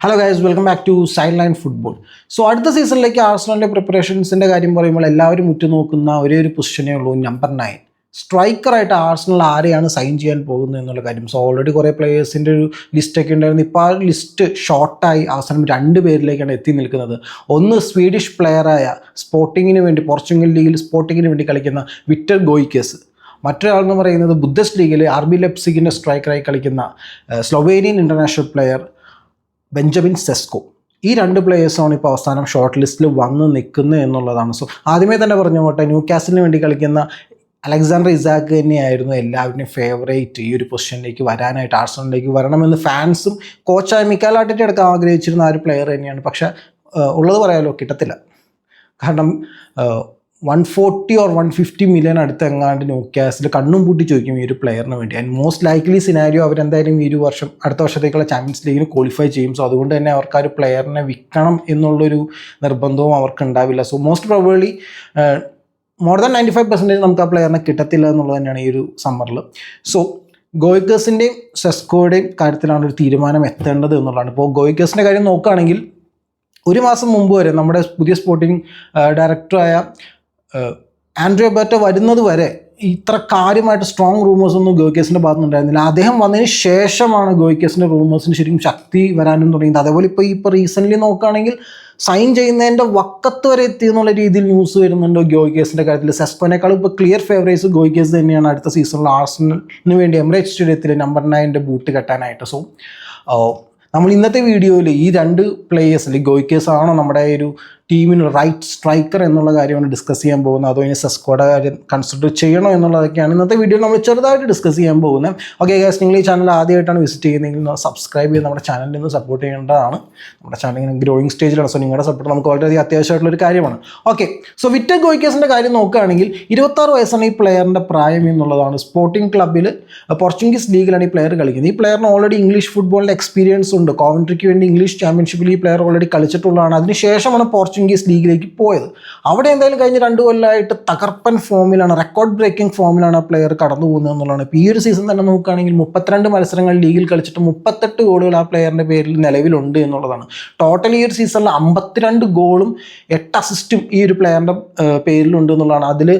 Hello guys welcome back to side line football so അടുത്ത സീസണിലേക്ക് ആർസണലിന്റെ പ്രിപ്പറേഷൻസിന്റെ കാര്യം പറയുമ്പോൾ എല്ലാവരും ഉറ്റുനോക്കുന്ന ഒരേ ഒരു പൊസിഷനേ ഉള്ളൂ നമ്പർ നയൻ സ്ട്രൈക്കറായിട്ട് ആർസണൽ ആരെയാണ് സൈൻ ചെയ്യാൻ പോകുന്നത് എന്നുള്ള കാര്യം. സോ ഓൾറെഡി കുറേ പ്ലേയേഴ്സിന്റെ ഒരു ലിസ്റ്റൊക്കെ ഉണ്ടായിരുന്നു. ഇപ്പോൾ ആ ലിസ്റ്റ് ഷോർട്ടായി അവസാനം രണ്ട് പേരിലേക്കാണ് എത്തി നിൽക്കുന്നത്. ഒന്ന് സ്വീഡിഷ് പ്ലെയറായ സ്പോർട്ടിങ്ങിന് വേണ്ടി പോർച്ചുഗൽ ലീഗിൽ സ്പോർട്ടിങ്ങിന് വേണ്ടി കളിക്കുന്ന വിക്ടർ ഗോയിക്കേസ് മറ്റൊരാളെന്ന് പറയുന്നത് ബുദ്ധസ് ലീഗിൽ ആർ ബി ലെപ്സിഗിന്റെ സ്ട്രൈക്കറായി കളിക്കുന്ന Slovenian international player Benjamin Sesko. ഈ രണ്ട് പ്ലേയേഴ്സാണ് ഇപ്പോൾ അവസാനം ഷോർട്ട് ലിസ്റ്റിൽ വന്ന് നിൽക്കുന്നത് എന്നുള്ളതാണ്. സോ ആദ്യമേ തന്നെ പറഞ്ഞു പോട്ടെ ന്യൂ കാസിന് വേണ്ടി കളിക്കുന്ന അലക്സാണ്ടർ ഇസാക്ക് തന്നെയായിരുന്നു എല്ലാവരുടെയും ഫേവറേറ്റ് ഈ ഒരു പൊസിഷനിലേക്ക് വരാനായിട്ട് ആർസണലിലേക്ക് വരണമെന്ന് ഫാൻസും കോച്ചായ മിക്കാലാട്ടിന്റെ എടുക്കാൻ ആഗ്രഹിച്ചിരുന്ന ആ ഒരു പ്ലെയർ തന്നെയാണ്. പക്ഷേ ഉള്ളത് പറയാലോ കിട്ടത്തില്ല. കാരണം one forty or one fifty million അടുത്ത് എങ്ങാണ്ട് നോക്കിയാസിൽ കണ്ണും പൂട്ടി ചോദിക്കും ഈ ഒരു പ്ലെയറിന് വേണ്ടി. ആൻഡ് മോസ്റ്റ് ലൈക്ലി സിനാരിയോ അവരെന്തായാലും ഈ ഒരു വർഷം അടുത്ത വർഷത്തേക്കുള്ള ചാമ്പ്യൻസ് ലീഗിന് ക്വാളിഫൈ ചെയ്യും. സോ അതുകൊണ്ട് തന്നെ അവർക്ക് ആ ഒരു പ്ലെയറിനെ വിൽക്കണം എന്നുള്ളൊരു നിർബന്ധവും അവർക്ക് ഉണ്ടാവില്ല so most probably more than ninety five percentage നമുക്ക് ആ പ്ലെയറിനെ കിട്ടത്തില്ല എന്നുള്ളത് തന്നെയാണ് ഈ ഒരു സമ്മറിൽ സോ ഗോയിക്കേഴ്സിന്റെയും സെസ്കോയുടെയും കാര്യത്തിലാണ് ഒരു തീരുമാനം എത്തേണ്ടത് എന്നുള്ളതാണ്. ഇപ്പോൾ ഗോയിക്കേഴ്സിന്റെ കാര്യം നോക്കുകയാണെങ്കിൽ ഒരു മാസം മുമ്പ് വരെ നമ്മുടെ പുതിയ സ്പോർട്ടിംഗ് ഡയറക്ടറായ ആൻഡ്രിയ ബേറ്റ വരുന്നത് വരെ ഇത്ര കാര്യമായിട്ട് സ്ട്രോങ് റൂമേഴ്സ് ഒന്നും ഗോയിക്കേസിന്റെ ഭാഗത്ത് ഉണ്ടായിരുന്നില്ല അദ്ദേഹം വന്നതിന് ശേഷമാണ് ഗോയിക്കേസിന്റെ റൂമേഴ്സിന് ശരിക്കും ശക്തി വരാനും തുടങ്ങിയത്. അതേപോലെ ഇപ്പോൾ ഇപ്പോൾ റീസെന്റ്ലി നോക്കുകയാണെങ്കിൽ സൈൻ ചെയ്യുന്നതിന്റെ വക്കത്ത് വരെ എത്തി എന്നുള്ള രീതിയിൽ ന്യൂസ് വരുന്നുണ്ട് ഗോയിക്കേസിന്റെ കാര്യത്തിൽ സെസ്കോനേക്കാളും ഇപ്പോൾ ക്ലിയർ ഫേവറേറ്റ്സ് ഗോയിക്കേസ് തന്നെയാണ് അടുത്ത സീസണിൽ ആർസണലിന് വേണ്ടി എമിറേറ്റ് സ്റ്റേഡിയത്തിൽ നമ്പർ നയന്റെ ബൂട്ട് കെട്ടാനായിട്ട്. സോ നമ്മൾ ഇന്നത്തെ വീഡിയോയിൽ ഈ രണ്ട് പ്ലേയേഴ്സ് അല്ലെങ്കിൽ ആണോ നമ്മുടെ ഒരു ടീമിന് റൈറ്റ് സ്ട്രൈക്കർ എന്നുള്ള കാര്യമാണ് ഡിസ്കസ് ചെയ്യാൻ പോകുന്നത്. അതോ ഇനി സെസ്കോയുടെ കാര്യം കൺസിഡർ ചെയ്യണോ എന്നുള്ളതൊക്കെയാണ് ഇന്നത്തെ വീഡിയോ നമ്മൾ ചെറുതായിട്ട് ഡിസ്കസ് ചെയ്യാൻ പോകുന്നത്. ഓക്കെ ഗൈസ് നിങ്ങൾ ഈ ചാനൽ ആദ്യമായിട്ടാണ് വിസിറ്റ് ചെയ്യുന്നതെങ്കിൽ സബ്സ്ക്രൈബ് ചെയ്ത് നമ്മുടെ ചാനലിൽ നിന്ന് സപ്പോർട്ട് ചെയ്യേണ്ടതാണ്. നമ്മുടെ ചാനൽ ഇങ്ങനെ ഗ്രോയിങ് സ്റ്റേജിലാണ് സോ നിങ്ങളുടെ സപ്പോർട്ട് നമുക്ക് വളരെയധികം അത്യാവശ്യമായിട്ടുള്ള ഒരു കാര്യമാണ്. ഓക്കെ സോ വിറ്റ ഗോയ്ക്കേഴ്സിന്റെ കാര്യം നോക്കുകയാണെങ്കിൽ ഇരുപത്താറ് വയസ്സാണ് ഈ പ്ലെയറിന്റെ പ്രായം എന്നുള്ളതാണ്. സ്പോർട്ടിംഗ് ക്ലബ്ബിൽ പോർച്ചുഗീസ് ലീഗിലാണ് ഈ പ്ലെയർ കളിക്കുന്നത്. ഈ പ്ലെയറിന് ഓൾറെഡി ഇംഗ്ലീഷ് ഫുട്ബോളിന്റെ എക്സ്പീരിയൻസ് ഉണ്ട്. കോവൻട്രിക്ക് വേണ്ടി ഇംഗ്ലീഷ് ചാമ്പ്യൻഷിപ്പിൽ ഈ പ്ലെയർ ഓൾറെഡി കളിച്ചിട്ടുള്ളതാണ്. അതിനുശേഷമാണ് പോർച്ചുഗീസ് ലീഗിലേക്ക് പോയത്. അവിടെ എന്തായാലും കഴിഞ്ഞ രണ്ട് കൊല്ലമായിട്ട് തകർപ്പൻ ഫോമിലാണ് റെക്കോർഡ് ബ്രേക്കിംഗ് ഫോമിലാണ് ആ പ്ലെയർ കടന്നു പോകുന്നത് എന്നുള്ളതാണ്. ഇപ്പോൾ ഈ ഒരു സീസൺ തന്നെ നോക്കുകയാണെങ്കിൽ മുപ്പത്തിരണ്ട് മത്സരങ്ങൾ ലീഗിൽ കളിച്ചിട്ട് മുപ്പത്തെട്ട് ഗോളുകൾ ആ പ്ലെയറിന്റെ പേരിൽ നിലവിലുണ്ട് എന്നുള്ളതാണ്. ടോട്ടൽ ഈ ഒരു സീസണിൽ അമ്പത്തിരണ്ട് ഗോളും എട്ട് അസിസ്റ്റും ഈ ഒരു പ്ലെയറിന്റെ പേരിലുണ്ട് എന്നുള്ളതാണ്. അതിൽ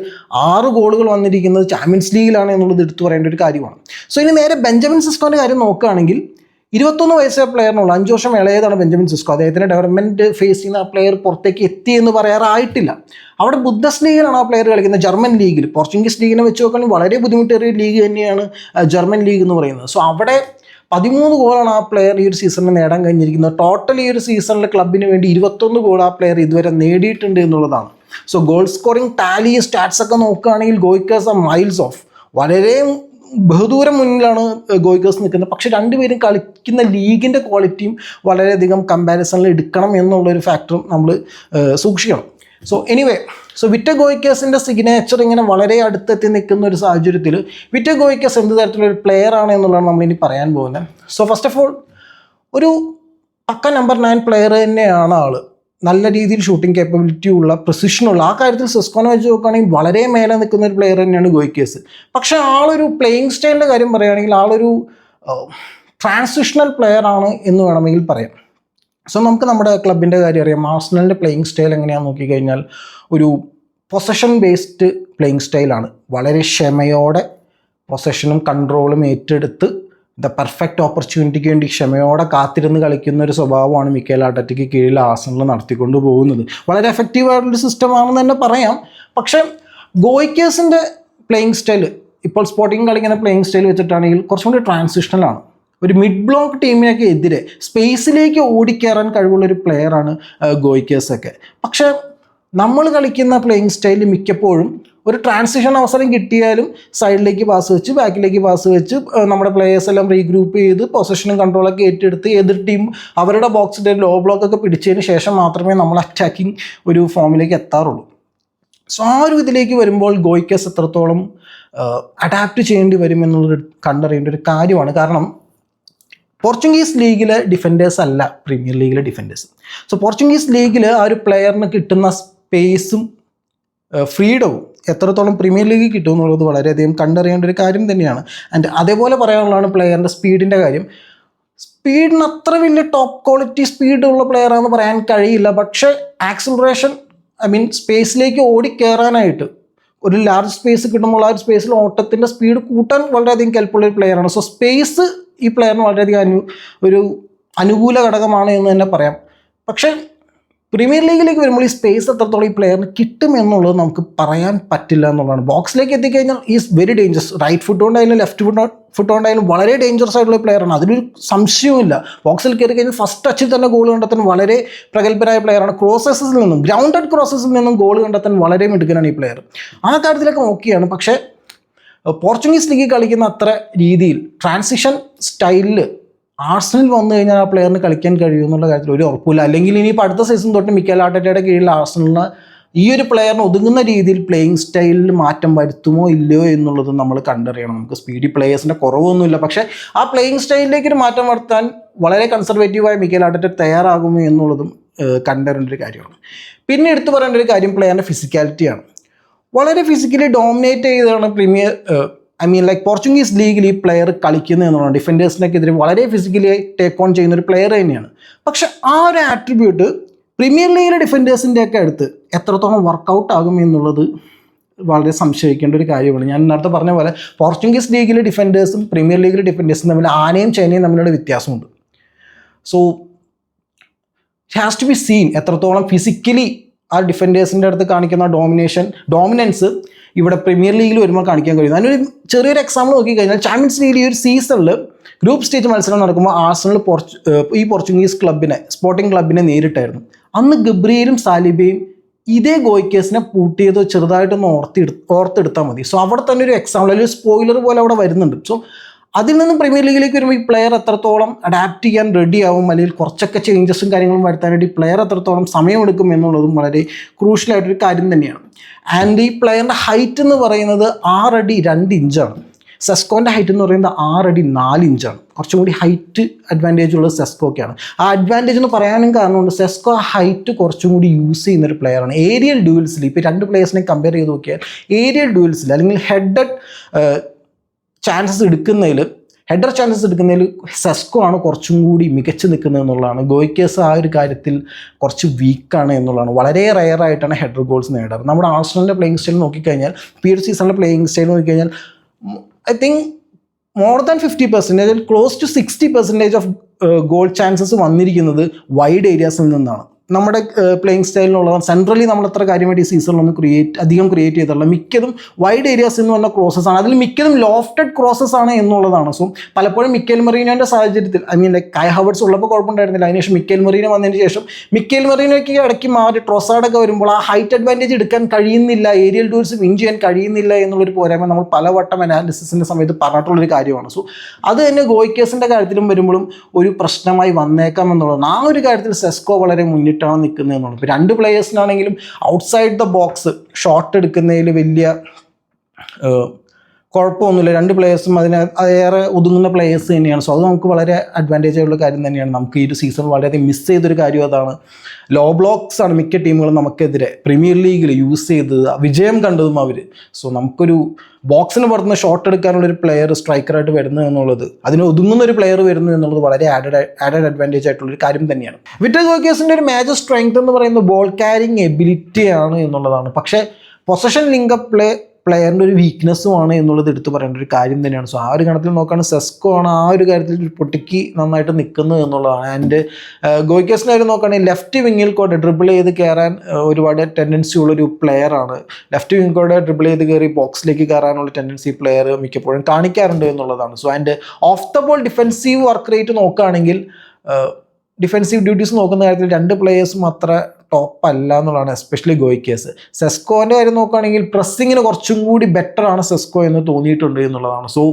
ആറ് ഗോളുകൾ വന്നിരിക്കുന്നത് ചാമ്പ്യൻസ് ലീഗിലാണ് എന്നുള്ളത് എടുത്തു പറയേണ്ട ഒരു കാര്യമാണ്. സോ ഇനി നേരെ ബെഞ്ചമിൻ സിസ്റ്റോന്റെ കാര്യം നോക്കുകയാണെങ്കിൽ ഇരുപത്തൊന്ന് വയസ്സായ പ്ലെയറിനുള്ള അഞ്ച് വർഷം ഇളയതാണ് ബെഞ്ചമിൻ സിസ്കോ. അദ്ദേഹത്തിന്റെ ഡെവലപ്മെന്റ് ഫേസ് ചെയ്യുന്ന ആ പ്ലെയർ പുറത്തേക്ക് എത്തി എന്ന് പറയാറായിട്ടില്ല. അവിടെ ബുദ്ധസ് ലീഗിലാണ് ആ പ്ലെയർ കളിക്കുന്നത്. ജർമ്മൻ ലീഗിൽ. പോർച്ചുഗീസ് ലീഗിനെ വെച്ച് നോക്കുകയാണെങ്കിൽ വളരെ ബുദ്ധിമുട്ടേറിയ ലീഗ് തന്നെയാണ് ജർമ്മൻ ലീഗ് എന്ന് പറയുന്നത്. സോ അവിടെ പതിമൂന്ന് ഗോളാണ് ആ പ്ലെയർ ഈ ഒരു സീസണിൽ നേടാൻ കഴിഞ്ഞിരിക്കുന്നത്. ടോട്ടൽ ഈ ഒരു സീസണിൽ ക്ലബിന് വേണ്ടി ഇരുപത്തൊന്ന് ഗോൾ ആ പ്ലെയർ ഇതുവരെ നേടിയിട്ടുണ്ട് എന്നുള്ളതാണ്. So goal scoring tally stats ഒക്കെ നോക്കുകയാണെങ്കിൽ ഗോയിക്കേഴ്സ് ആ മൈൽസ് ഓഫ് വളരെ ബഹുദൂരം മുന്നിലാണ് ഗോയിക്കേഴ്സ് നിൽക്കുന്നത്. പക്ഷെ രണ്ടുപേരും കളിക്കുന്ന ലീഗിന്റെ ക്വാളിറ്റിയും വളരെയധികം കമ്പാരിസണിൽ എടുക്കണം എന്നുള്ളൊരു ഫാക്ടറും നമ്മൾ സൂക്ഷിക്കണം. സോ എനിവേ സോ വിറ്റ ഗോയിക്കേഴ്സിന്റെ സിഗ്നേച്ചർ ഇങ്ങനെ വളരെ അടുത്തെത്തി നിൽക്കുന്ന ഒരു സാഹചര്യത്തിൽ വിറ്റ ഗോയിക്കേഴ്സ് എന്ത് തരത്തിലൊരു പ്ലെയർ ആണ് എന്നുള്ളതാണ് ഇനി പറയാൻ പോകുന്നത്. സോ ഫസ്റ്റ് ഓഫ് ഓൾ ഒരു പക്ക നമ്പർ നയൻ പ്ലെയർ തന്നെയാണ് ആൾ. നല്ല രീതിയിൽ ഷൂട്ടിംഗ് കേപ്പബിലിറ്റി ഉള്ള പ്രൊസിഷനുള്ള ആ കാര്യത്തിൽ സിസ്കോനെ വെച്ച് നോക്കുകയാണെങ്കിൽ വളരെ മേലെ നിൽക്കുന്ന ഒരു പ്ലെയർ തന്നെയാണ് ഗോയിക്കേഴ്സ് പക്ഷേ ആളൊരു പ്ലേയിങ് സ്റ്റൈലിന്റെ കാര്യം പറയുകയാണെങ്കിൽ ആളൊരു ട്രാൻസിഷണൽ പ്ലെയർ ആണ് എന്ന് വേണമെങ്കിൽ പറയാം. സോ നമുക്ക് നമ്മുടെ ക്ലബിന്റെ കാര്യം അറിയാം. ആർസണലിന്റെ പ്ലേയിങ് സ്റ്റൈൽ എങ്ങനെയാണെന്ന് നോക്കിക്കഴിഞ്ഞാൽ ഒരു പൊസഷൻ ബേസ്ഡ് പ്ലേയിങ് സ്റ്റൈലാണ് വളരെ ക്ഷമയോടെ പൊസഷനും കൺട്രോളും ഏറ്റെടുത്ത് ദ പെർഫെക്റ്റ് ഓപ്പർച്യൂണിറ്റിക്ക് വേണ്ടി ക്ഷമയോടെ കാത്തിരുന്ന് കളിക്കുന്ന ഒരു സ്വഭാവമാണ് മിക്കേൽ ആട്ടറ്റയ്ക്ക് കീഴിൽ ആസനിൽ നടത്തിക്കൊണ്ട് പോകുന്നത്. വളരെ സിസ്റ്റം സിസ്റ്റമാണെന്ന് തന്നെ പറയാം. പക്ഷേ ഗോയിക്കേഴ്സിന്റെ പ്ലേയിങ് സ്റ്റൈൽ ഇപ്പോൾ സ്പോർട്ടിങ് കളിക്കുന്ന പ്ലേയിങ് സ്റ്റൈൽ വെച്ചിട്ടാണെങ്കിൽ കുറച്ചും കൂടി ട്രാൻസിഷണലാണ് ഒരു മിഡ് ബ്ലോക്ക് ടീമിനൊക്കെ എതിരെ സ്പേസിലേക്ക് ഓടിക്കേറാൻ കഴിവുള്ള ഒരു പ്ലെയറാണ് ഗോയിക്കേഴ്സൊക്കെ. പക്ഷേ നമ്മൾ കളിക്കുന്ന പ്ലേയിങ് സ്റ്റൈൽ മിക്കപ്പോഴും ഒരു ട്രാൻസിഷൻ അവസരം കിട്ടിയാലും സൈഡിലേക്ക് പാസ് വെച്ച് ബാക്കിലേക്ക് പാസ് വെച്ച് നമ്മുടെ പ്ലേയേഴ്സ് എല്ലാം റീഗ്രൂപ്പ് ചെയ്ത് പൊസിഷനും കൺട്രോളൊക്കെ ഏറ്റെടുത്ത് എതിർ ടീം അവരുടെ ബോക്സിന്റെ ലോ ബ്ലോക്ക് ഒക്കെ പിടിച്ചതിന് ശേഷം മാത്രമേ നമ്മൾ അറ്റാക്കിംഗ് ഒരു ഫോമിലേക്ക് എത്താറുള്ളൂ. സോ ആ ഒരു ഇതിലേക്ക് വരുമ്പോൾ ഗോയ്ക്കസ് എത്രത്തോളം അഡാപ്റ്റ് ചെയ്യേണ്ടി വരും എന്നുള്ളത് കണ്ടറിയേണ്ട ഒരു കാര്യമാണ്. കാരണം പോർച്ചുഗീസ് ലീഗിലെ ഡിഫൻഡേഴ്സ് അല്ല പ്രീമിയർ ലീഗിലെ ഡിഫൻഡേഴ്സ് സോ പോർച്ചുഗീസ് ലീഗിൽ ആ ഒരു പ്ലെയറിന് കിട്ടുന്ന സ്പേസും ഫ്രീഡവും എത്രത്തോളം പ്രീമിയർ ലീഗ് കിട്ടും എന്നുള്ളത് വളരെയധികം കണ്ടറിയേണ്ട ഒരു കാര്യം തന്നെയാണ്. ആൻഡ് അതേപോലെ പറയാനുള്ളതാണ് പ്ലെയറിന്റെ സ്പീഡിന്റെ കാര്യം. സ്പീഡിന് അത്ര വലിയ ടോപ്പ് ക്വാളിറ്റി സ്പീഡുള്ള പ്ലെയർ ആണെന്ന് പറയാൻ കഴിയില്ല. പക്ഷേ ആക്സിലറേഷൻ ഐ മീൻ സ്പേസിലേക്ക് ഓടി കയറാനായിട്ട് ഒരു ലാർജ് സ്പേസ് കിട്ടുമ്പോൾ ആ ഒരു സ്പേസിൽ ഓട്ടത്തിന്റെ സ്പീഡ് കൂട്ടാൻ വളരെയധികം കെൽപ്പുള്ള ഒരു പ്ലെയറാണ് സോ സ്പേസ് ഈ പ്ലെയറിന് വളരെയധികം അനു ഒരു അനുകൂല ഘടകമാണ് എന്ന് തന്നെ പറയാം. പക്ഷേ പ്രീമിയർ ലീഗിലേക്ക് വരുമ്പോൾ ഈ സ്പേസ് എത്രത്തോളം ഈ പ്ലെയറിന് കിട്ടും എന്നുള്ളത് നമുക്ക് പറയാൻ പറ്റില്ല എന്നുള്ളതാണ്. ബോക്സിലേക്ക് എത്തിക്കഴിഞ്ഞാൽ is very dangerous right foot കൊണ്ടായാലും left foot foot കൊണ്ടായാലും വളരെ ഡേഞ്ചറസ് ആയിട്ടുള്ള പ്ലെയറാണ് അതിലൊരു സംശയവുമില്ല. ബോക്സിൽ കയറി കഴിഞ്ഞാൽ ഫസ്റ്റ് ടച്ചിൽ തന്നെ ഗോൾ കണ്ടെത്താൻ വളരെ പ്രഗത്ഭരായ പ്ലെയറാണ് ക്രോസസിൽ നിന്നും ഗ്രൗണ്ടഡ് ക്രോസസിൽ നിന്നും ഗോൾ കണ്ടെത്താൻ വളരെ മിടുക്കനാണ് ഈ പ്ലെയർ ആ കാര്യത്തിലൊക്കെ നോക്കിയാണ്. പക്ഷേ പോർച്ചുഗീസ് ലീഗിൽ കളിക്കുന്ന അത്ര രീതിയിൽ ട്രാൻസിഷൻ സ്റ്റൈലിൽ ആർസണൽ വന്നു കഴിഞ്ഞാൽ ആ പ്ലെയറിന് കളിക്കാൻ കഴിയും എന്നുള്ള കാര്യത്തിൽ ഒരു ഉറപ്പില്ല അല്ലെങ്കിൽ ഇനിയിപ്പോൾ അടുത്ത സീസൺ തൊട്ട് മിക്കൽ ആർട്ടറ്റയുടെ കീഴിൽ ആർസണലിന് ഈ ഒരു പ്ലെയറിന് ഒതുങ്ങുന്ന രീതിയിൽ പ്ലേയിങ് സ്റ്റൈലിൽ മാറ്റം വരുത്തുമോ ഇല്ലയോ എന്നുള്ളത് നമ്മൾ കണ്ടറിയണം. നമുക്ക് സ്പീഡി പ്ലേയേഴ്സിന്റെ കുറവൊന്നുമില്ല. പക്ഷേ ആ പ്ലേയിങ് സ്റ്റൈലിലേക്ക് ഒരു മാറ്റം വരുത്താൻ വളരെ കൺസർവേറ്റീവായ മിക്കൽ ആർട്ടറ്റ തയ്യാറാകുമോ എന്നുള്ളതും കണ്ടറിയേണ്ട ഒരു കാര്യമാണ്. പിന്നെ എടുത്തു പറയേണ്ട ഒരു കാര്യം പ്ലെയറിന്റെ ഫിസിക്കാലിറ്റിയാണ് വളരെ ഫിസിക്കലി ഡോമിനേറ്റ് ചെയ്താണ് Premier I mean like Portuguese ലീഗിൽ ഈ പ്ലെയർ കളിക്കുന്നത് എന്നുള്ളതാണ്. ഡിഫൻഡേഴ്സിനൊക്കെതിരെ വളരെ ഫിസിക്കലി ടേക്ക് ഓൺ ചെയ്യുന്ന ഒരു പ്ലെയർ തന്നെയാണ്. പക്ഷെ ആ ഒരു ആട്രിബ്യൂട്ട് പ്രീമിയർ ലീഗിലെ ഡിഫൻഡേഴ്സിന്റെ ഒക്കെ അടുത്ത് എത്രത്തോളം വർക്കൗട്ട് ആകും എന്നുള്ളത് വളരെ സംശയിക്കേണ്ട ഒരു കാര്യമാണ്. ഞാൻ നേരത്തെ പറഞ്ഞ പോലെ പോർച്ചുഗീസ് ലീഗിലെ ഡിഫൻഡേഴ്സും പ്രീമിയർ ലീഗിലെ ഡിഫൻഡേഴ്സും തമ്മിൽ ആനയും ചൈനയും തമ്മിലുള്ള വ്യത്യാസമുണ്ട്. So has to be seen എത്രത്തോളം ഫിസിക്കലി ആ ഡിഫൻഡേഴ്സിന്റെ അടുത്ത് കാണിക്കുന്ന ഡോമിനേഷൻ ഡോമിനൻസ് ഇവിടെ പ്രീമിയർ ലീഗിൽ വരുമ്പോൾ കാണിക്കാൻ കഴിയും. അതിനൊരു ചെറിയൊരു എക്സാമ്പിൾ നോക്കിക്കഴിഞ്ഞാൽ ചാമ്പ്യൻസ് ലീഗിൽ ഈ ഒരു സീസണിൽ ഗ്രൂപ്പ് സ്റ്റേജ് മത്സരം നടക്കുമ്പോൾ ആർസണൽ പോർച്ചു ഈ പോർച്ചുഗീസ് ക്ലബിനെ സ്പോർട്ടിംഗ് ക്ലബിനെ നേരിട്ടായിരുന്നു. അന്ന് ഗബ്രിയലും സാലിബയും ഇതേ ഗോയ്ക്കേസിനെ പൂട്ടിയത് ചെറുതായിട്ടൊന്ന് ഓർത്തെടു ഓർത്തെടുത്താൽ മതി. സോ അവിടെ തന്നെ ഒരു എക്സാമ്പിൾ അല്ലെങ്കിൽ സ്പോയിലർ പോലെ അവിടെ വരുന്നുണ്ട്. സോ അതിൽ നിന്നും പ്രീമിയർ ലീഗിലേക്ക് വരുമ്പോൾ ഈ പ്ലെയർ എത്രത്തോളം അഡാപ്റ്റ് ചെയ്യാൻ റെഡി ആവും? അല്ലെങ്കിൽ കുറച്ചൊക്കെ ചേഞ്ചസും കാര്യങ്ങളും വരുത്താനായിട്ട് ഈ പ്ലെയർ എത്രത്തോളം സമയമെടുക്കും എന്നുള്ളതും വളരെ ക്രൂഷ്യലായിട്ടൊരു കാര്യം തന്നെയാണ്. ആൻഡ് ഈ പ്ലെയറിന്റെ ഹൈറ്റ് എന്ന് പറയുന്നത് ആറടി രണ്ട് ഇഞ്ചാണ് സെസ്കോന്റെ ഹൈറ്റ് എന്ന് പറയുന്നത് ആറടി നാല് ഇഞ്ചാണ് കുറച്ചും കൂടി ഹൈറ്റ് അഡ്വാന്റേജ് ഉള്ളത് സെസ്കോക്കാണ് ആ അഡ്വാന്റേജ് എന്ന് പറയാനും കാരണമുണ്ട് സെസ്കോ ഹൈറ്റ് കുറച്ചും കൂടി യൂസ് ചെയ്യുന്ന ഒരു പ്ലെയറാണ് ഏരിയൽ ഡ്യൂൽസിൽ ഇപ്പോൾ രണ്ട് പ്ലെയേഴ്സിനെ കമ്പയർ ചെയ്ത് നോക്കിയാൽ ഏരിയൽ ഡ്യൂൽസിൽ അല്ലെങ്കിൽ ഹെഡഡ് ചാൻസസ് എടുക്കുന്നതിൽ ഹെഡർ ചാൻസസ് എടുക്കുന്നതിൽ സെസ്കോ ആണ് കുറച്ചും കൂടി മികച്ചു നിൽക്കുന്നത് എന്നുള്ളതാണ്. ഗോയ്ക്കേസ് ആ ഒരു കാര്യത്തിൽ കുറച്ച് വീക്കാണ് എന്നുള്ളതാണ്. വളരെ റയറായിട്ടാണ് ഹെഡർ ഗോൾസ് നേടാറ്. നമ്മുടെ ആർസണലിന്റെ പ്ലേയിങ് സ്റ്റൈൽ നോക്കിക്കഴിഞ്ഞാൽ പി ഒരു സീസണിലെ പ്ലേയിങ് സ്റ്റൈൽ നോക്കിക്കഴിഞ്ഞാൽ I think more than fifty percentage close to sixty percentage of goal chances വന്നിരിക്കുന്നത് വൈഡ് ഏരിയാസിൽ നിന്നാണ്. നമ്മുടെ പ്ലേയിങ് സ്റ്റൈലിനുള്ളതാണ് സെൻട്രലി നമ്മൾ അത്ര കാര്യമായിട്ട് ഈ സീസണിലൊന്നും ക്രിയേറ്റ് അധികം ക്രിയേറ്റ് ചെയ്തിട്ടുള്ള മിക്കതും വൈഡ് ഏരിയാസ് എന്ന് പറഞ്ഞ ക്രോസസ് ആണ്. അതിൽ മിക്കതും ലോഫ്റ്റഡ് ക്രോസസ് ആണ് എന്നുള്ളതാണ്. സോ പലപ്പോഴും മിക്കേൽ മെറീനോന്റെ സാഹചര്യത്തിൽ ഐ മീൻ ലൈക്ക് കൈ ഹവേർഡ്സ് ഉള്ളപ്പോൾ കുഴപ്പമുണ്ടായിരുന്നില്ല. അതിനുശേഷം മിക്കേൽ മെറീനോ വന്നതിന് ശേഷം മിക്കേൽ മെറീനോയ്ക്ക് ഇടയ്ക്ക് മാറി ട്രോസാഡൊക്കെ വരുമ്പോൾ ആ ഹൈറ്റ് അഡ്വാന്റേജ് എടുക്കാൻ കഴിയുന്നില്ല ഏരിയൽ ഡൂൾസ് വിൻ ചെയ്യാൻ കഴിയുന്നില്ല എന്നുള്ളൊരു പോരായ്മ നമ്മൾ പലവട്ടം അനാലിസിസിന്റെ സമയത്ത് പറഞ്ഞിട്ടുള്ളൊരു കാര്യമാണ്. സോ അത് തന്നെ ഗോയിക്കേഴ്സിന്റെ കാര്യത്തിലും വരുമ്പോഴും ഒരു പ്രശ്നമായി വന്നേക്കാം എന്നുള്ളതാണ്. ആ ഒരു കാര്യത്തിൽ സെസ്കോ വളരെ മുന്നിട്ടാണ് നിൽക്കുന്നത് എന്നുള്ളത്. ഇപ്പോൾ രണ്ട് പ്ലേയേഴ്സിനാണെങ്കിലും ഔട്ട്സൈഡ് ദ ബോക്സ് ഷോട്ട് എടുക്കുന്നതിൽ വലിയ കുഴപ്പമൊന്നുമില്ല. രണ്ട് പ്ലേയേഴ്സും അതിന് ഏറെ ഒതുങ്ങുന്ന പ്ലേയേഴ്സ് തന്നെയാണ്. സോ അത് നമുക്ക് വളരെ അഡ്വാന്റേജ് ആയിട്ടുള്ള കാര്യം തന്നെയാണ്. നമുക്ക് ഈ ഒരു സീസൺ വളരെയധികം മിസ് ചെയ്തൊരു കാര്യം അതാണ്. ലോ ബ്ലോക്സ് ആണ് മിക്ക ടീമുകളും നമുക്കെതിരെ. പ്രീമിയർ ലീഗിൽ യൂസ് ചെയ്തത് വിജയം കണ്ടതും അവർ സോ നമുക്കൊരു ബോക്സിന് പുറത്തുനിന്ന് ഷോട്ട് എടുക്കാനുള്ള ഒരു പ്ലെയർ സ്ട്രൈക്കറായിട്ട് വരുന്നു എന്നുള്ളത് അതിന് ഒതുങ്ങുന്ന ഒരു പ്ലെയർ വരുന്നു എന്നുള്ളത് വളരെ ആഡഡ് ആഡഡ് അഡ്വാന്റേജ് ആയിട്ടുള്ള ഒരു കാര്യം തന്നെയാണ്. വിറ്റർ ഗോക്കേഴ്സിന്റെ ഒരു മേജർ സ്ട്രെങ്ത് എന്ന് പറയുന്നത് ബോൾ ക്യാരിങ് എബിലിറ്റി ആണ് എന്നുള്ളതാണ്. പക്ഷേ പൊസഷൻ ലിങ്ക് പ്ലേ പ്ലെയറിന്റെ ഒരു വീക്ക്നെസ്സുമാണ് എന്നുള്ളത് എടുത്തു പറയേണ്ട ഒരു കാര്യം തന്നെയാണ്. സോ ആ ഒരു കണത്തിൽ നോക്കുകയാണെങ്കിൽ സെസ്കോ ആണ് ആ ഒരു കാര്യത്തിൽ ഒരു പൊട്ടിക്ക് നന്നായിട്ട് നിൽക്കുന്നത് എന്നുള്ളതാണ്. ആൻഡ് ഗോയ്ക്കേസിന്റെ കാര്യം നോക്കുകയാണെങ്കിൽ ലെഫ്റ്റ് വിങ്ങിൽ കൂടെ ഡ്രിബിൾ ചെയ്ത് കയറാൻ ഒരുപാട് ടെൻഡൻസി ഉള്ളൊരു ആണ് ലെഫ്റ്റ് വിങ്ങിൽ കൂടെ ഡ്രിബിൾ ചെയ്ത് കയറി ബോക്സിലേക്ക് കയറാനുള്ള ടെൻഡൻസി പ്ലെയർ മിക്കപ്പോഴും കാണിക്കാറുണ്ട് എന്നുള്ളതാണ്. So and off the ball defensive work rate നോക്കുകയാണെങ്കിൽ ഡിഫെൻസീവ് ഡ്യൂട്ടീസ് നോക്കുന്ന കാര്യത്തിൽ രണ്ട് പ്ലേയേഴ്സും അത്ര ടോപ്പ് അല്ല എന്നുള്ളതാണ് എസ്പെഷ്യലി ഗോയ്ക്കേസ്. സെസ്കോന്റെ കാര്യം നോക്കുകയാണെങ്കിൽ പ്രസ്സിങ്ങിന് കുറച്ചും കൂടി ബെറ്റർ ആണ് സെസ്കോ എന്ന് തോന്നിയിട്ടുണ്ട് എന്നുള്ളതാണ്. സോ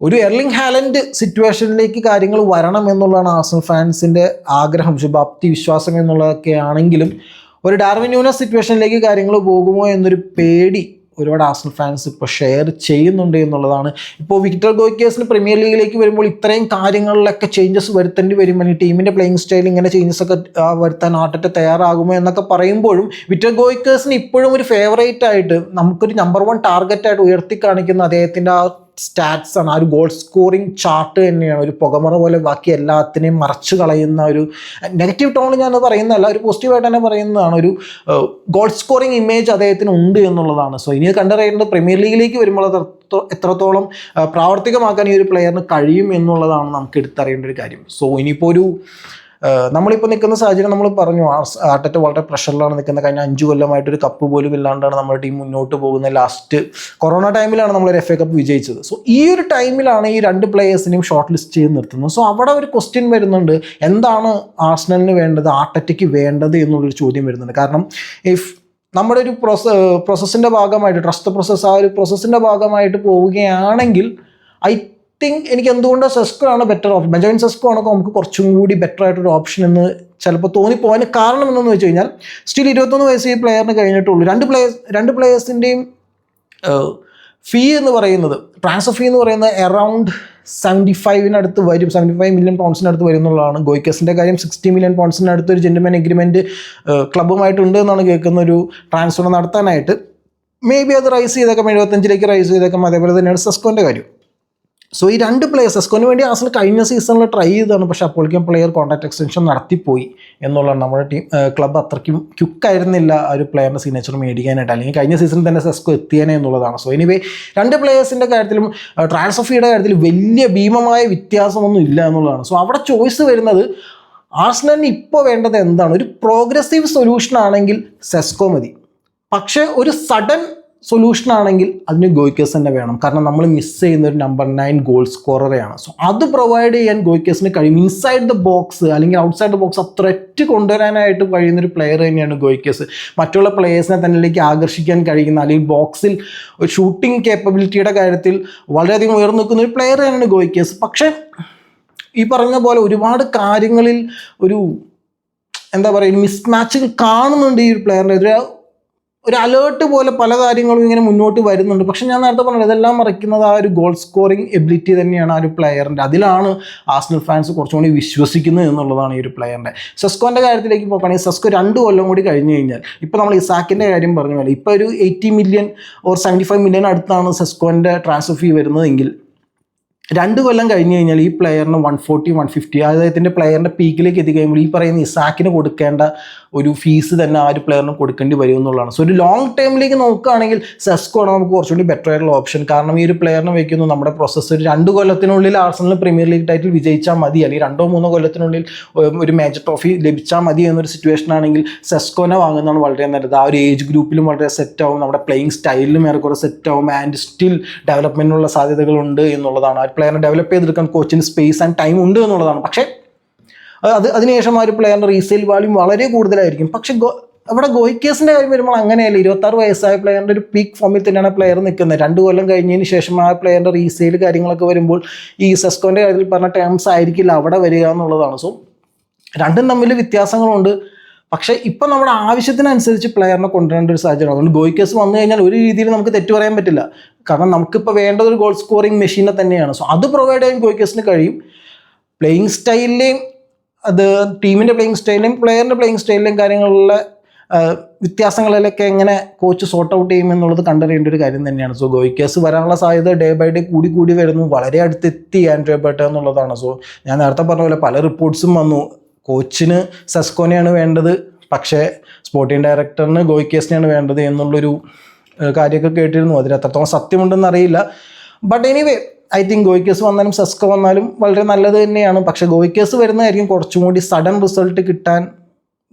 ഒരു എർലിംഗ് ഹാലൻഡ് സിറ്റുവേഷനിലേക്ക് കാര്യങ്ങൾ വരണം എന്നുള്ളതാണ് ആസൺ ഫാൻസിന്റെ ആഗ്രഹം ശുഭാപ്തി വിശ്വാസം എന്നുള്ളതൊക്കെ ആണെങ്കിലും ഒരു ഡാർവിൻ ന്യൂനസ് സിറ്റുവേഷനിലേക്ക് കാര്യങ്ങൾ പോകുമോ എന്നൊരു പേടി ഒരുപാട് ആസൺ ഫാൻസ് ഇപ്പോൾ ഷെയർ ചെയ്യുന്നുണ്ട് എന്നുള്ളതാണ്. ഇപ്പോൾ വിക്ടർ ഗോയ്ക്കേഴ്സിന് പ്രീമിയർ ലീഗിലേക്ക് വരുമ്പോൾ ഇത്രയും കാര്യങ്ങളിലൊക്കെ ചേഞ്ചസ് വരുത്തേണ്ടി വരും. അല്ലെങ്കിൽ ടീമിന്റെ പ്ലേയിങ് സ്റ്റൈൽ ഇങ്ങനെ ചേഞ്ചസ് ഒക്കെ വരുത്താൻ ആട്ടത്തെ തയ്യാറാകുമോ എന്നൊക്കെ പറയുമ്പോഴും വിക്ടർ ഗോയ്ക്കേഴ്സിന് ഇപ്പോഴും ഒരു ഫേവറേറ്റ് ആയിട്ട് നമുക്കൊരു നമ്പർ വൺ ടാർഗറ്റ് ആയിട്ട് ഉയർത്തി കാണിക്കുന്ന അദ്ദേഹത്തിന്റെ ആ സ്റ്റാറ്റ്സ് ആണ്. ആ ഒരു ഗോൾ സ്കോറിങ് ചാർട്ട് തന്നെയാണ്. ഒരു പുകമറ പോലെ ബാക്കി എല്ലാത്തിനെയും മറച്ചു കളയുന്ന ഒരു നെഗറ്റീവ് ടോണിൽ ഞാനത് പറയുന്നതല്ല ഒരു പോസിറ്റീവായിട്ട് തന്നെ പറയുന്നതാണ്. ഒരു ഗോൾ സ്കോറിങ് ഇമേജ് അദ്ദേഹത്തിന് ഉണ്ട് എന്നുള്ളതാണ്. സോ ഇനി കണ്ടറിയേണ്ടത് പ്രീമിയർ ലീഗിലേക്ക് വരുമ്പോൾ അത് എത്രത്തോളം പ്രാവർത്തികമാക്കാൻ ഈ ഒരു പ്ലെയറിന് കഴിയും എന്നുള്ളതാണ് നമുക്ക് എടുത്തറിയേണ്ട ഒരു കാര്യം. സോ ഇനിയിപ്പോൾ ഒരു നമ്മളിപ്പോൾ നിൽക്കുന്ന സാഹചര്യം നമ്മൾ പറഞ്ഞു ആർട്ടറ്റ് വളരെ പ്രഷറിലാണ് നിൽക്കുന്നത്. കഴിഞ്ഞ അഞ്ച് കൊല്ലമായിട്ട് ഒരു കപ്പ് പോലും ഇല്ലാണ്ടാണ് നമ്മുടെ ടീം മുന്നോട്ട് പോകുന്നത്. ലാസ്റ്റ് കൊറോണ ടൈമിലാണ് നമ്മൾ എഫ് എ കപ്പ് വിജയിച്ചത്. സോ ഈ ഒരു ടൈമിലാണ് ഈ രണ്ട് പ്ലേയേഴ്സിനെയും ഷോർട്ട് ലിസ്റ്റ് ചെയ്ത് നിർത്തുന്നത്. സോ അവിടെ ഒരു ക്വസ്റ്റ്യൻ വരുന്നുണ്ട്. എന്താണ് ആർസണലിന് വേണ്ടത്? ആർട്ടറ്റയ്ക്ക് വേണ്ടത് എന്നുള്ളൊരു ചോദ്യം വരുന്നുണ്ട്. കാരണം ഇഫ് നമ്മുടെ ഒരു പ്രോസ പ്രോസസ്സിന്റെ ഭാഗമായിട്ട് ട്രസ്റ്റ് പ്രോസസ്സ് ആ ഒരു പ്രോസസ്സിന്റെ ഭാഗമായിട്ട് പോവുകയാണെങ്കിൽ ഐ തിങ്ക് എനിക്ക് എന്തുകൊണ്ട് സെസ്കോ ആണ് ബെറ്റർ ഓപ്ഷൻ ബെഞ്ചമിൻ സെസ്കോ ആണ് നമുക്ക് കുറച്ചും കൂടി ബെറ്റർ ആയിട്ടൊരു ഓപ്ഷൻ എന്ന് ചിലപ്പോൾ തോന്നിപ്പോകാൻ കാരണം എന്തെന്ന് വെച്ച് കഴിഞ്ഞാൽ സ്റ്റിൽ ഇരുപത്തൊന്ന് വയസ്സ് ഈ പ്ലെയറിന് കഴിഞ്ഞിട്ടുള്ളൂ. രണ്ട് പ്ലേയേഴ്സ് രണ്ട് പ്ലേയേഴ്സിന്റെയും ഫീ എന്ന് പറയുന്നത് ട്രാൻസ്ഫർ ഫീ എന്ന് പറയുന്നത് അറൗണ്ട് സെവന്റി ഫൈവിനടുത്ത് വരും. സെവന്റി ഫൈവ് മില്യൺ പൗണ്ട്സിനടുത്ത് വരും എന്നുള്ളതാണ് ഗോയ്ക്കസിന്റെ കാര്യം. സിക്സ്റ്റി മില്യൺ പൗണ്ട്സിനടുത്ത് ഒരു ജെന്റുമാൻ എഗ്രിമെന്റ് ക്ലബ്ബുമായിട്ടുണ്ട് എന്നാണ് കേൾക്കുന്ന ഒരു ട്രാൻസ്ഫർ നടത്താനായിട്ട്. മേ ബി അത് റൈസ് ചെയ്തേക്കാം എഴുപത്തഞ്ചിലേക്ക് റൈസ് ചെയ്തേക്കാം. അതേപോലെ തന്നെയാണ് സെസ്കോന്റെ കാര്യം. സോ ഈ രണ്ട് പ്ലേയേഴ്സ് എസ്കോന് വേണ്ടി ആസൽ കഴിഞ്ഞ സീസണിൽ ട്രൈ ചെയ്തതാണ്. പക്ഷേ അപ്പോഴേക്കും പ്ലെയർ കോൺട്രാക്ട് എക്സ്റ്റൻഷൻ നടത്തിപ്പോയി എന്നുള്ളതാണ് നമ്മുടെ ടീം ക്ലബ്ബ് അത്രയ്ക്കും ക്യുക്കായിരുന്നില്ല ആ ഒരു പ്ലെയറിന്റെ സിഗ്നേച്ചർ മേടിക്കാനായിട്ട്. അല്ലെങ്കിൽ കഴിഞ്ഞ സീസണിൽ തന്നെ സെസ്കോ എത്തിയേനെ എന്നുള്ളതാണ്. സോ എനിവേ രണ്ട് പ്ലേയേഴ്സിന്റെ കാര്യത്തിലും ട്രാൻസ്ഫർ ഫീയുടെ കാര്യത്തിൽ വലിയ ഭീമമായ വ്യത്യാസമൊന്നും ഇല്ല എന്നുള്ളതാണ്. സോ അവിടെ ചോയ്സ് വരുന്നത് ആർസണലിന് ഇപ്പോൾ വേണ്ടത് എന്താണ്? ഒരു പ്രോഗ്രസീവ് സൊല്യൂഷൻ ആണെങ്കിൽ സെസ്കോ മതി. പക്ഷേ ഒരു സഡൻ സൊല്യൂഷൻ ആണെങ്കിൽ അതിന് ഗോയ്ക്കേസ് തന്നെ വേണം. കാരണം നമ്മൾ മിസ് ചെയ്യുന്ന ഒരു നമ്പർ നയൻ ഗോൾ സ്കോററെയാണ് സോ അത് പ്രൊവൈഡ് ചെയ്യാൻ ഗോയ്ക്കേസിന് കഴിയും. ഇൻസൈഡ് ദ ബോക്സ് അല്ലെങ്കിൽ ഔട്ട്സൈഡ് ദ ബോക്സ് അത്ര ഒറ്റ കൊണ്ടുവരാനായിട്ട് കഴിയുന്ന ഒരു പ്ലെയർ തന്നെയാണ് ഗോയ്ക്കേസ് മറ്റുള്ള പ്ലെയേഴ്സിനെ തന്നിലേക്ക് ആകർഷിക്കാൻ കഴിയുന്ന അല്ലെങ്കിൽ ബോക്സിൽ ഷൂട്ടിംഗ് കേപ്പബിലിറ്റിയുടെ കാര്യത്തിൽ വളരെയധികം ഉയർന്നു നിൽക്കുന്ന ഒരു പ്ലെയർ തന്നെയാണ് ഗോയ്ക്കേസ് പക്ഷേ ഈ പറഞ്ഞ പോലെ ഒരുപാട് കാര്യങ്ങളിൽ ഒരു എന്താ പറയുക മിസ് മാച്ചുകൾ കാണുന്നുണ്ട് ഈ ഒരു പ്ലെയറിന്റെ ഒരു അലേർട്ട് പോലെ പല കാര്യങ്ങളും ഇങ്ങനെ മുന്നോട്ട് വരുന്നുണ്ട്. പക്ഷെ ഞാൻ നേരത്തെ പറഞ്ഞത് ഇതെല്ലാം മറിക്കുന്നത് ആ ഒരു ഗോൾ സ്കോറിംഗ് എബിലിറ്റി തന്നെയാണ് ആ ഒരു പ്ലെയറിന്റെ അതിലാണ് ആസ്നൽ ഫാൻസ് കുറച്ചുകൂടി വിശ്വസിക്കുന്നത് എന്നുള്ളതാണ് ഈ ഒരു പ്ലെയറിന്റെ സെസ്കോന്റെ കാര്യത്തിലേക്ക് നോക്കുകയാണെങ്കിൽ സെസ്കോ രണ്ട് കൊല്ലം കൂടി കഴിഞ്ഞ് കഴിഞ്ഞാൽ ഇപ്പോൾ നമ്മൾ ഇസാക്കിന്റെ കാര്യം പറഞ്ഞു പോലെ ഇപ്പോൾ ഒരു eighty million or seventy five million അടുത്താണ് സെസ്കോന്റെ ട്രാൻസ്ഫർ ഫീ വരുന്നതെങ്കിൽ രണ്ട് കൊല്ലം കഴിഞ്ഞ് കഴിഞ്ഞാൽ ഈ പ്ലെയറിന് വൺ ഫോർട്ടി വൺ ഫിഫ്റ്റി അദ്ദേഹത്തിന്റെ പ്ലെയറിന്റെ പീക്കിലേക്ക് എത്തിക്കഴിയുമ്പോൾ ഈ പറയുന്ന ഇസാക്കിന് കൊടുക്കേണ്ട ഒരു ഫീസ് തന്നെ ആ ഒരു പ്ലെയറിന് കൊടുക്കേണ്ടി വരും എന്നുള്ളതാണ്. സോ ഒരു ലോങ് ടൈമിലേക്ക് നോക്കുകയാണെങ്കിൽ സെസ്കോ ആണ് നമുക്ക് കുറച്ചുകൂടി ബെറ്റർ ആയിട്ടുള്ള ഓപ്ഷൻ കാരണം ഈ ഒരു പ്ലെയറിനെ വയ്ക്കുന്നു നമ്മുടെ പ്രോസസ്സ് ഒരു രണ്ട് കൊല്ലത്തിനുള്ളിൽ ആർസണൽ പ്രീമിയർ ലീഗ് ടൈറ്റിൽ വിജയിച്ചാൽ മതി. അല്ലെങ്കിൽ രണ്ടോ മൂന്നോ കൊല്ലത്തിനുള്ളിൽ ഒരു മേജർ ട്രോഫി ലഭിച്ചാൽ മതി എന്നൊരു സിറ്റുവേഷൻ ആണെങ്കിൽ സെസ്കോനെ വാങ്ങുന്നതാണ് വളരെ നല്ലത്. ആ ഒരു ഏജ് ഗ്രൂപ്പിലും വളരെ സെറ്റ് ആവും. നമ്മുടെ പ്ലേയിങ് സ്റ്റൈലിലും ഏറെക്കുറെ സെറ്റ് ആവും. ആൻഡ് സ്റ്റിൽ ഡെവലപ്മെന്റിനുള്ള സാധ്യതകളുണ്ട് എന്നുള്ളതാണ്. ആ പ്ലെയറിനെ ഡെവലപ്പ് ചെയ്തെടുക്കാൻ കോച്ചിന് സ്പേസ് ആൻഡ് ടൈം ഉണ്ട് എന്നുള്ളതാണ്. പക്ഷേ അത് അതിനുശേഷം ആ ഒരു പ്ലെയറിന്റെ റീസെയിൽ വാല്യൂ വളരെ കൂടുതലായിരിക്കും. പക്ഷേ ഗോ അവിടെ ഗോയിക്കേസിന്റെ കാര്യം വരുമ്പോൾ അങ്ങനെയല്ല. ഇരുപത്താറ് വയസ്സായ പ്ലെയറിന്റെ ഒരു പീക്ക് ഫോമിൽ തന്നെയാണ് പ്ലെയർ നിൽക്കുന്നത്. രണ്ട് കൊല്ലം കഴിഞ്ഞതിന് ശേഷം ആ പ്ലെയറിന്റെ റീസെയിൽ കാര്യങ്ങളൊക്കെ വരുമ്പോൾ ഈ സെസ്കോന്റെ കാര്യത്തിൽ പറഞ്ഞ ടേംസ് ആയിരിക്കില്ല അവിടെ വരിക എന്നുള്ളതാണ്. സോ രണ്ടും തമ്മിൽ വ്യത്യാസങ്ങളുണ്ട്. പക്ഷേ ഇപ്പം നമ്മുടെ ആവശ്യത്തിനനുസരിച്ച് പ്ലെയറിനെ കൊണ്ടുവരേണ്ട ഒരു സാഹചര്യം. അതുകൊണ്ട് ഗോയിക്കേസ് വന്നു കഴിഞ്ഞാൽ ഒരു രീതിയിൽ നമുക്ക് തെറ്റു പറയാൻ പറ്റില്ല. കാരണം നമുക്കിപ്പോൾ വേണ്ടത് ഒരു ഗോൾ സ്കോറിംഗ് മെഷീനെ തന്നെയാണ്. സോ അത് പ്രൊവൈഡ് ചെയ്യാൻ ഗോയിക്കേസിന് കഴിയും. പ്ലേയിങ് സ്റ്റൈലിലെയും അത് ടീമിന്റെ പ്ലേയിങ് സ്റ്റൈലിലും പ്ലെയറിന്റെ പ്ലേയിങ് സ്റ്റൈലിലും കാര്യങ്ങളിലെ വ്യത്യാസങ്ങളിലൊക്കെ എങ്ങനെ കോച്ച് സോർട്ട് ഔട്ട് ചെയ്യും എന്നുള്ളത് കണ്ടറിയേണ്ട ഒരു കാര്യം തന്നെയാണ്. സോ ഗോയിക്കേഴ്സ് വരാനുള്ള സാധ്യത ഡേ ബൈ ഡേ കൂടി കൂടി വരുന്നു. വളരെ അടുത്തെത്തി ആൻഡ്രോ ബേട്ട എന്നുള്ളതാണ്. സോ ഞാൻ നേരത്തെ പറഞ്ഞ പോലെ പല റിപ്പോർട്ട്സും വന്നു. കോച്ചിന് സസ്കോനെയാണ് വേണ്ടത് പക്ഷേ സ്പോർട്ടിംഗ് ഡയറക്ടറിന് ഗോയിക്കേസിനെയാണ് വേണ്ടത് എന്നുള്ളൊരു കാര്യമൊക്കെ കേട്ടിരുന്നു. അതിൽ എത്രത്തോളം സത്യമുണ്ടെന്ന് അറിയില്ല. But anyway I think Gyokeres വന്നാലും സെസ്കോ വന്നാലും വളരെ നല്ലത് തന്നെയാണ്. പക്ഷേ ഗോയിക്കേസ് വരുന്നതായിരിക്കും കുറച്ചും കൂടി സഡൻ റിസൾട്ട് കിട്ടാൻ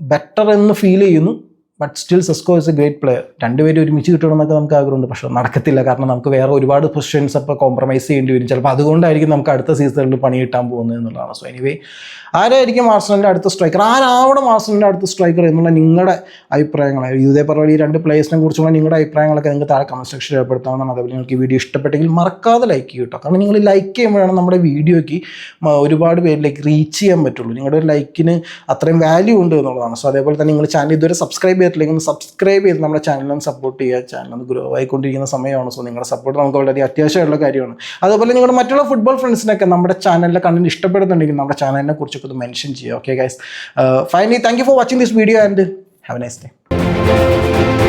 ബെറ്റർ എന്ന് ഫീൽ ചെയ്യുന്നു. But still Sesko is a great player രണ്ടുപേരും ഒരുമിച്ച് കിട്ടണമെന്നൊക്കെ നമുക്ക് ആഗ്രഹമുണ്ട്. പക്ഷേ നടക്കത്തില്ല. കാരണം നമുക്ക് വേറെ ഒരുപാട് പൊസിഷൻസ് അപ്പോൾ കോംപ്രമൈസ് ചെയ്യേണ്ടി വരും. ചിലപ്പോൾ അതുകൊണ്ടായിരിക്കും നമുക്ക് അടുത്ത സീസണിൽ പണി കിട്ടാൻ പോകുന്നത് എന്നുള്ളതാണ്. സോ എനിവേ ആരായിരിക്കും ആർസണലിന്റെ അടുത്ത സ്ട്രൈക്കർ ആരാവണം ആർസണലിന്റെ അടുത്ത സ്ട്രൈക്കർ എന്നുള്ള നിങ്ങളുടെ അഭിപ്രായങ്ങൾ? ഇതേ പറഞ്ഞ ഈ രണ്ട് പ്ലേയേഴ്സിനെ കുറിച്ചുള്ള നിങ്ങളുടെ അഭിപ്രായങ്ങളൊക്കെ നിങ്ങൾക്ക് താഴെ കമന്റ് സെക്ഷനിൽ രേഖപ്പെടുത്താവുന്നതാണ്. അതേപോലെ നിങ്ങൾക്ക് ഈ വീഡിയോ ഇഷ്ടപ്പെട്ടെങ്കിൽ മറക്കാതെ ലൈക്ക് ചെയ്യും കേട്ടോ കാരണം നിങ്ങൾ ലൈക്ക് ചെയ്യുമ്പോഴാണ് നമ്മുടെ വീഡിയോയ്ക്ക് ഒരുപാട് പേരിലേക്ക് റീച്ച് ചെയ്യാൻ പറ്റുള്ളൂ. നിങ്ങളുടെ ഒരു ലൈക്കിന് അത്രയും വാല്യൂ ഉണ്ട് എന്നുള്ളതാണ്. സോ അതേപോലെ തന്നെ നിങ്ങൾ ചാനൽ ഇതുവരെ സബ്സ്ക്രൈബ് ചെയ്തിട്ടില്ലെങ്കിൽ ഒന്ന് സബ്സ്ക്രൈബ് ചെയ്ത് നമ്മുടെ ചാനലിനെ സപ്പോർട്ട് ചെയ്യുക. ചാനൽ ഗ്രോ ആയിക്കൊണ്ടിരിക്കുന്ന സമയമാണ്. സോ നിങ്ങളുടെ സപ്പോർട്ട് നമുക്ക് വളരെ അത്യാവശ്യമുള്ള കാര്യമാണ്. അതുപോലെ നിങ്ങളുടെ മറ്റുള്ള ഫുട്ബോൾ ഫ്രണ്ട്സിനൊക്കെ നമ്മുടെ ചാനലിലെ കണ്ടന്റ് ഇഷ്ടപ്പെടുന്നുണ്ടെങ്കിൽ നമ്മുടെ ചാനലിനെ കുറിച്ചൊക്കെ ഒന്ന് മെൻഷൻ ചെയ്യുക okay guys finally thank you for watching this video and have a nice day